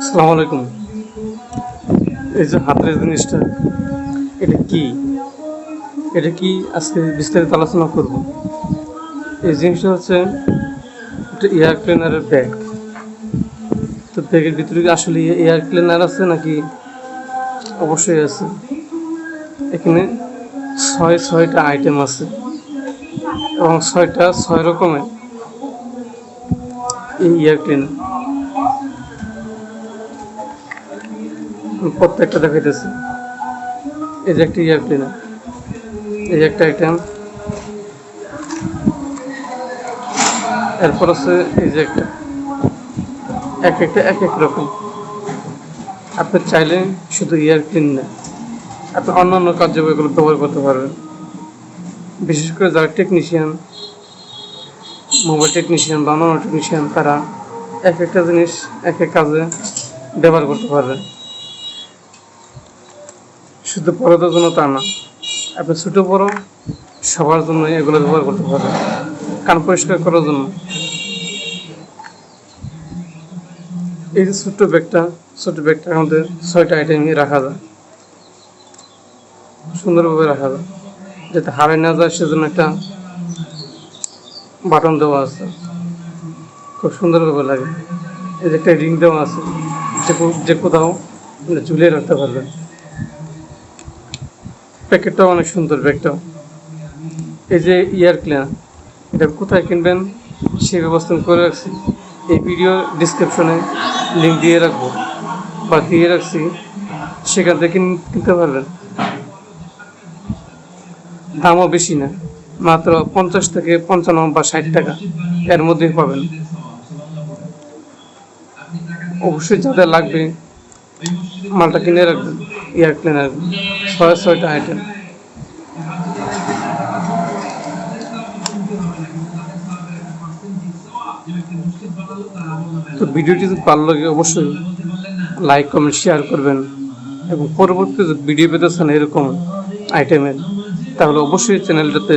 আসসালামু আলাইকুম এই যে হাতের জিনিসটা, এটা কি? এটা কি আজকে বিস্তারিত আলোচনা করব? এই জিনিসটা হচ্ছে একটা এয়ার ক্লিনারের ব্যাগ। তো ব্যাগের ভিতরে আসলে এয়ার ক্লিনার আছে নাকি অবশ্যই আছে? এখানে ছয়, ছয়টা আইটেম আছে। এবং ছয়টা, ছয় রকমের এই এয়ার ক্লিনার প্রত্যেকটা দেখাইতেছে। এই যে একটা ইয়ার ক্লিনার এই যে একটা আইটেম। এরপর আছে এই যে একটা। এক একটা, এক এক রকম। আপনি চাইলে শুধু ইয়ার ক্লিন না আপনি অন্যান্য কার্য এগুলো ব্যবহার করতে পারবেন। বিশেষ করে যারা টেকনিশিয়ান মোবাইল টেকনিশিয়ান বা অন্যান্য টেকনিশিয়ান তারা এক একটা জিনিস এক এক কাজে ব্যবহার করতে পারবে। শুধু বড়দের জন্য তা না, আপনি ছোটো বড় সবার জন্য এগুলো ব্যবহার করতে পারবেন কান পরিষ্কার করার জন্য। এই যে ছোট্ট ব্যাগটা, ছোট্ট ব্যাগটার মধ্যে ছয়টা আইটেমই রাখা যায়। সুন্দরভাবে রাখা যায়, যাতে হারাই না যায়, সেজন্য একটা বাটন দেওয়া আছে। খুব সুন্দরভাবে লাগে। এই যে একটা রিং দেওয়া আছে, যে কোথাও ঝুলিয়ে রাখতে পারবেন। প্যাকেটটাও অনেক সুন্দর ব্যাগটাও এই যে ইয়ার ক্লিনার, এটা কোথায় কিনবেন সেই ব্যবস্থা করে রাখছি। এই ভিডিও ডিসক্রিপশনে লিঙ্ক দিয়ে রাখব বা দিয়ে রাখছি, সেখান থেকে কিনতে পারবেন। দামও বেশি না। মাত্র পঞ্চাশ থেকে পঞ্চান্ন বা ষাট টাকা এর মধ্যেই পাবেন। অবশ্যই যাদের লাগবে, মালটা কিনে রাখবেন, এয়ার ক্লিনার, ছয় ছয়টা আইটেম। তো ভিডিওটি যদি ভালো লাগে, অবশ্যই লাইক, কমেন্ট, শেয়ার করবেন এবং পরবর্তী যদি ভিডিও পেতে চান এরকম আইটেমের, তাহলে অবশ্যই চ্যানেলটাতে